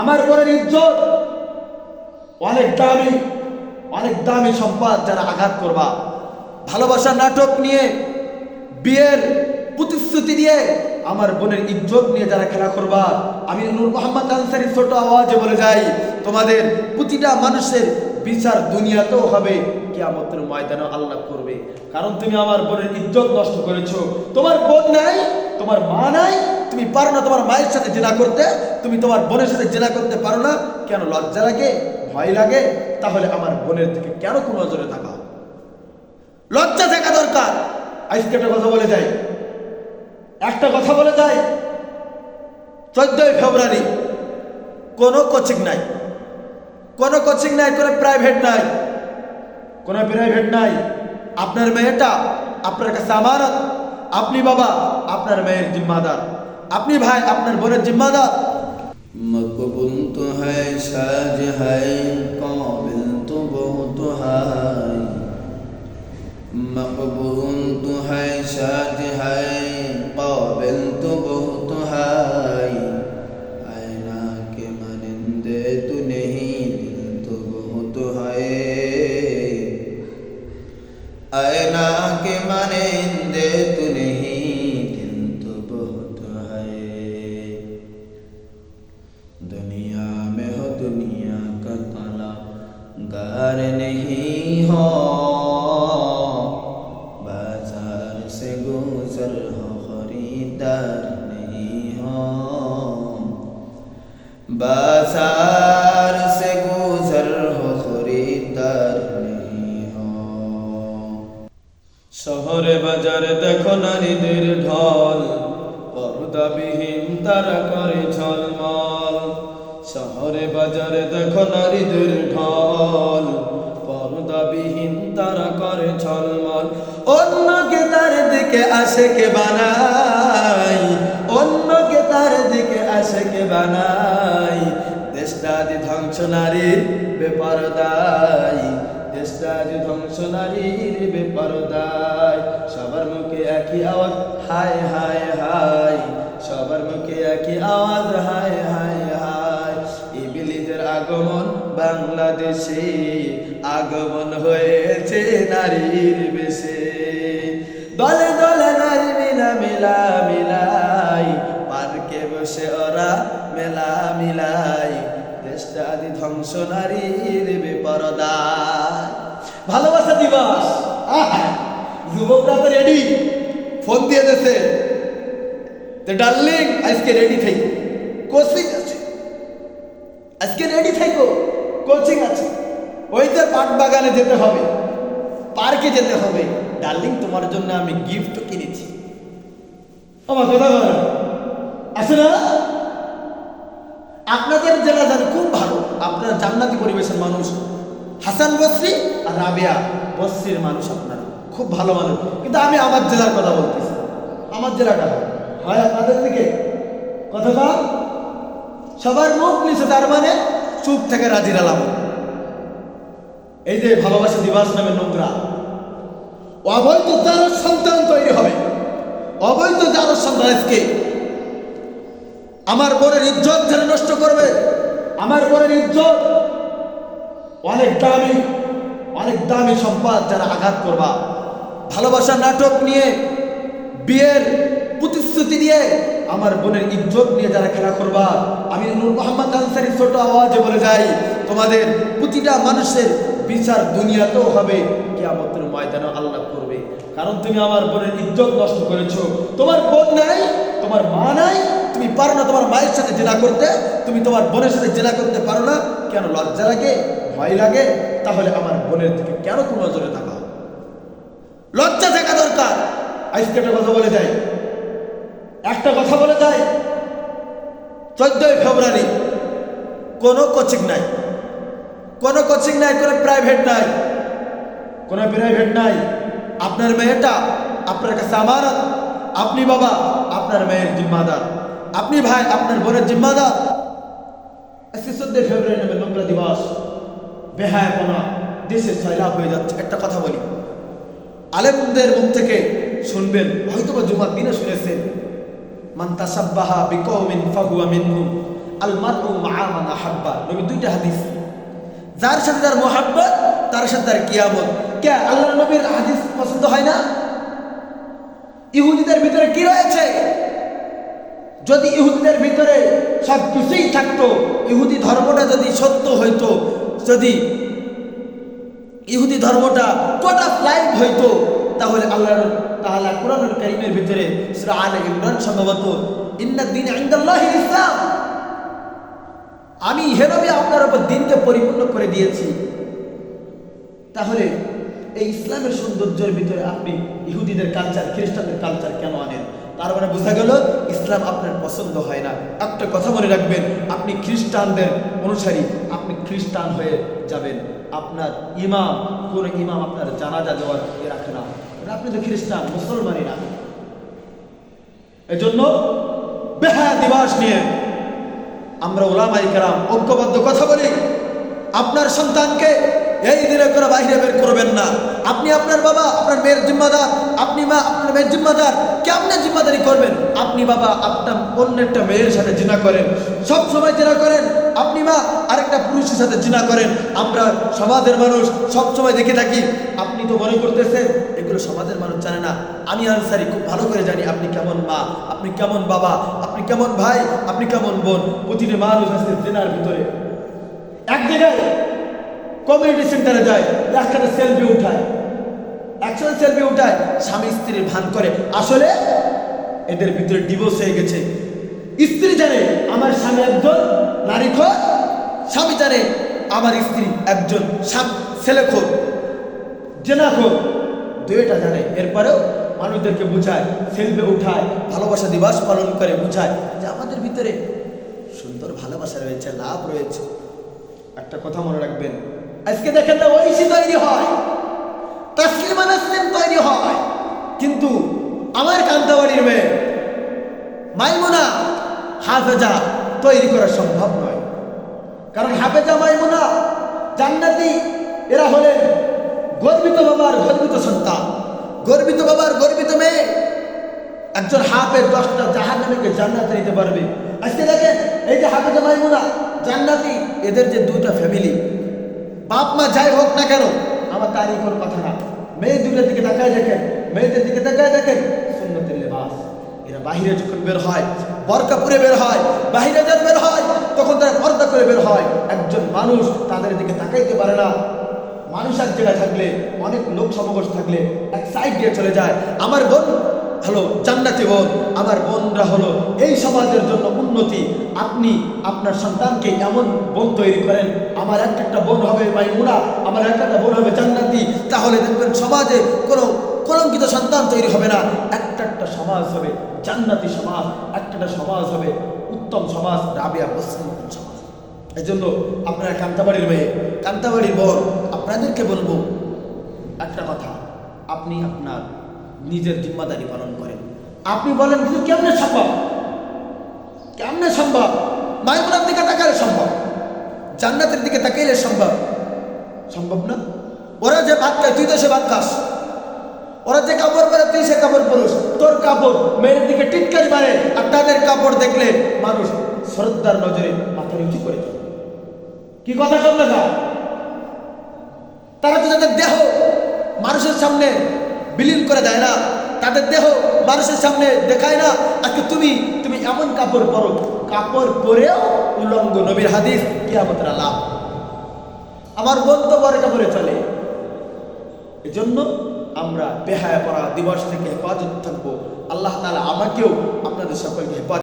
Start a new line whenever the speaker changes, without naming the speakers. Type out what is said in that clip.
আমার বোনের ইজ্জত। অনেক দামি অনেক দামি সম্পদ যারা আঘাত করবা। ভালোবাসার নাটক নিয়ে, বিয়ের প্রতিশ্রুতি দিয়ে আমার বোনের ইজ্জত নিয়ে যারা খেলা করবা। আমি নূর মোহাম্মদ আনসারি ছোট আওয়াজে বলে যাই, তোমাদের প্রতিটা মানুষের বিচার দুনিয়াতেও হবে, কিয়ামতের ময়দানে আল্লাহ করবে। কারণ তুমি আমার বোনের ইজ্জত নষ্ট করেছ। তোমার বোন নাই, তোমার মা নাই তুমি পারো না তোমার মায়ের সাথে জেনা করতে, তুমি তোমার বোনের সাথে জেনা করতে পারো না, কেন লজ্জা লাগে, ভয় লাগে? তাহলে আমার বোনের থেকে কেন কোন নজরে থাকা লজ্জা থাকা দরকার। আজকে একটা কথা বলে যাই। একটা কথা বলে যাই। চোদ্দই ফেব্রুয়ারি, কোনো কোচিং নাই। কোনো কোচিং নাই, কোনো প্রাইভেট নাই। কোনো প্রাইভেট নাই। আপনার মেয়েটা, আপনার কাছে আমানত। আপনি বাবা, আপনার মেয়ের জিম্মাদার। আপনি ভাই, আপনার বোনের জিম্মাদার।
মকবুল তো হ্যায় সাজ হ্যায় কাবিল তো বহুত হ্যায় মকবুল তো হ্যায় সাজ बाजार से गुजर हो खरीदार नहीं हो শহরে বাজারে দেখো নারীদের ঢল পর্দাবিহীন তারা করে ঝলমল শহরে বাজারে দেখো নারীদের ঢল পর্দাবিহীন তারা করে ঝলমল অন্যকে তার দিকে আসে কে বানাই অন্যকে তার দিকে আসে কে বানাই দেশটা ধ্বংস নারীর বেপরদাই দেশটা যে ধ্বংস নারীর বেপরদাই সবার মুখে একই আওয়াজ, হায় হায় হায়। সবার মুখে একই আওয়াজ, হায় হায় হায়। ইবিলিদের আগমন বাংলাদেশে, আগমন হয়েছে নারীর বেশে। নারীর বেপরদায়
ভালোবাসা দিবস। যুবকরা তো রেডি ফোন দিয়ে দিয়েছে তো ডার্লিং, আজকে রেডি থাকো। কোচিং আছে। আজকে রেডি থাকো। কোচিং আছে। ওই তো পাট বাগানে যেতে হবে। পার্কে যেতে হবে। ডার্লিং, তোমার জন্য আমি গিফট কিনেছি। আমার কথা বলো না? আপনাদের জেলা যান খুব ভালো। আপনারা জান্নাতি পরিবেশের মানুষ। হাসান বসরি আর রাবিয়া বসরির মানুষ আপনারা। খুব ভালো মানুষ। কিন্তু আমি আমার জেলার কথা বলতেছি। আমার জেলাটা হয়। আপনাদের দিকে? কথাটা সবার মুখ নিচে, তার মানে চুপ থেকে রাজির আলাম এই যে ভালোবাসা দিবস নামে নোংরা। অবৈধ যার সন্তান তৈরি হবে। অবৈধ যার সন্তান আজকে। আমার বোনের ইজ্জত করবে আমার বোনের ইজ্জত অনেক দামি অনেক দামি সম্পদ যারা আঘাত করবা। ভালোবাসা নাটক নিয়ে, বিয়ের প্রতিশ্রুতি দিয়ে আমার বোনের ইজ্জত নিয়ে যারা খেলা করবা, আমি নূর মোহাম্মদ আনসারি ছোট আওয়াজে বলে যাই, তোমাদের প্রতিটা মানুষের বিচার দুনিয়াতেও হবে, কিয়ামতের ময়দানে আল্লাহ করবে। কারণ তুমি আমার বোনের ইজ্জত নষ্ট করেছ। তোমার বোন নাই, তোমার মা নাই তুমি পারো না তোমার মায়ের সাথে জেনা করতে, তুমি তোমার বোনের সাথে জেনা করতে পারো না, কেন লজ্জা লাগে, ভয় লাগে? তাহলে আমার বোনের দিকে কেন কোন নজরে থাকা লজ্জা থাকা দরকার। আজকে একটা কথা বলে যাই। একটা কথা বলে যাই। চোদ্দই ফেব্রুয়ারি, কোনো কোচিং নাই। কোনো কোচিং নাই, কোনো প্রাইভেট নাই। কোনো প্রাইভেট নাই। আপনার মেয়েটা, আপনার কাছে আমানত। আপনি বাবা, আপনার মেয়ের জিম্মাদার। আপনি ভাই, আপনার বোনের জিম্মাদার আজকে চোদ্দই ফেব্রুয়ারি নামে নোংরা দিবস। বেহায়পনা দেশে সয়লাভ হয়ে যাচ্ছে। একটা কথা বলি। আলেমদের মুখ থেকে শুনবেন হয়তো বা জুমার দিনে শুনেছেন। মান তাসাব্বাহা বিকৌমিন ফাহুয়া মিনহুম, আল মারউ মা'a মান আহাব্বা। নবী দুইটা হাদিস। যার সাথে তার মোহাব্বত, তার সাথে তার কিয়ামত। কে আল্লাহ নবীর হাদিস পছন্দ হয় না? ইহুদিদের ভিতরে কি রয়েছে? যদি ইহুদিদের ভিতরে সব কিছুই থাকতো, ইহুদি ধর্মটা যদি সত্য হইতো, যদি ইহুদি ধর্মটা কোটা ফ্লাইট হইতো, তাহলে আল্লাহ তাহলে কোরআনুল কারিমের ভিতরে ইমরান সম্ভবত ইসলাম। আমি হে নবী আপনার উপর দিনকে পরিপূর্ণ করে দিয়েছি। তাহলে এই ইসলামের সৌন্দর্যের ভিতরে আপনি ইহুদিদের কালচার খ্রিস্টানদের কালচার কেন আনেন? তার মানে বোঝা গেল ইসলাম আপনার পছন্দ হয় না। একটা কথা মনে রাখবেন, আপনি খ্রিস্টানদের অনুসারী, আপনি খ্রিস্টান হয়ে যাবেন। আপনার ইমাম, কোন ইমাম আপনার জানাজা দেওয়ার রাখে না। আপনি তো খ্রিস্টান, মুসলমানই না। এজন্য বেহায়া দিবাস নিয়ে আমরা ওলামাই কালাম ঐক্যবদ্ধ কথা বলি। আপনার সন্তানকে এই দিনে করে বাইরে বের করবেন না। আপনি আপনার বাবা, আপনার মেয়ের জিম্মাদার, আপনি মা, আপনার মেয়ের জিম্মাদার, কেমনে জিম্মাদারি করবেন? আপনি বাবা, আপনার অন্য একটা মেয়ের সাথে জিনা করেন। সব সময় জিনা করেন, আপনি মা, আরেকটা পুরুষের সাথে জিনা করেন। আমরা সমাজের মানুষ, সব সময় দেখে থাকি, আপনি তো মনে করতেছেন, এগুলো সমাজের মানুষ জানে না। আমি আনসারি খুব ভালো করে জানি আপনি কেমন মা, আপনি কেমন বাবা, আপনি কেমন ভাই, আপনি কেমন বোন। প্রতিটি মানুষ আছে জেনার ভিতরে। এক জায়গায় কমিউনিটি সেন্টারে যায় একসাথে সেলফি উঠায়। একসাথে সেলফি উঠায়, স্বামী স্ত্রীর ভান করে। আসলে এদের ভিতরে ডিভোর্স হয়ে গেছে। স্ত্রী জানে আমার স্বামী একজন, নারী খোর স্বামী জানে আমার স্ত্রী একজন ছেলেখোর জেনাখোর দুইটা জানে। এরপরেও মানুষদেরকে বুঝায়, সেলফি উঠায়, ভালোবাসা দিবস পালন করে বুঝায় যে আমাদের ভিতরে সুন্দর ভালোবাসা রয়েছে, লাভ রয়েছে। একটা কথা মনে রাখবেন আজকে দেখেন না, ঐশী তৈরি হয়। তাসলিমা নাসলিম তৈরি হয়। কিন্তু আমার কান্তাবাড়ির মেয়ে মাইমুনা হাফেজা তৈরি করা সম্ভব নয়। কারণ হাফেজা, মাইমুনা জান্নাতি, এরা হলেন গর্বিত বাবার গর্বিত সন্তান। গর্বিত বাবার গর্বিত মেয়ে। একজন হাফের দশটা জাহাজ নামীকে জান্নাতে নিতে পারবে। আজকে দেখেন, এই যে হাফেজা, মাইমুনা জান্নাতি, এদের যে দুইটা ফ্যামিলি বাপ মা যাই হোক না কেন, আমার কোনো কথা না। মেয়ে দুটোর দিকে তাকায় দেখেন, মেয়েদের দিকে তাকায় দেখেন, সুন্নতের লেবাস। এরা বাহিরে যখন বের হয় বরকা পরে বের হয়, বাহিরে যখন বের হয়, তখন তারা পর্দা করে বের হয়। একজন মানুষ তাদের দিকে তাকাইতে পারে না। মানুষ এক জায়গায় থাকলে, অনেক লোক সমাবেশ থাকলে এক সাইড দিয়ে চলে যায়। আমার বোন হলো জান্নাতি বোন আমার বোনরা হলো এই সমাজের জন্য উন্নতি। আপনি আপনার সন্তানকে এমন বোন তৈরি করেন, আমার একটা একটা বোন হবে মাইমুনা, আমার একটা একটা বোন হবে জান্নাতি। তাহলে দেখবেন সমাজে কোনো কলঙ্কিত সন্তান তৈরি হবে না। একটা একটা সমাজ হবে জান্নাতি সমাজ একটা একটা সমাজ হবে উত্তম সমাজ, রাবিয়া মুসলিম সমাজ। এই জন্য আপনারা কান্তাবাড়ির মেয়ে, কান্তাবাড়ির বোন, আপনাদেরকে বলব একটা কথা। আপনি আপনার নিজের জিম্মাদারি পালন করেন। আপনি বলেন, কিন্তু কেমনে সম্ভব? কেমনে সম্ভব? মাইমুনার দিকে তাকালে সম্ভব। জান্নাতের দিকে তাকাইলে সম্ভব। সম্ভব না? ওরা যে ভাত খায়, তুই তো সে ভাত খাস। ওরা যে কাপড় পরে, তুই সে কাপড় পরুস। তোর কাপড় মেয়ের দিকে টিটকারি মারে, আর তাদের কাপড় দেখলে মানুষ শ্রদ্ধার নজরে মাথা নিচু করে কি কথা শুনলে না তারা তো তাদের দেহ মানুষের সামনে বিলীন করে দেয় না। তাদের দেহ মানুষের সামনে দেখায় না। আজকে তুমি তুমি এমন কাপড় পরো। কাপড় পরেও উলঙ্গ নবীর হাদিস কিয়ামতরা লাভ আমার বন্ধ পরে কাপড়ে চলে, এজন্য আমরা বেহায় পড়া দিবস থেকে হেফাজত থাকব। আল্লাহ তালা আমাকেও আপনাদের সকলকে হেফাজত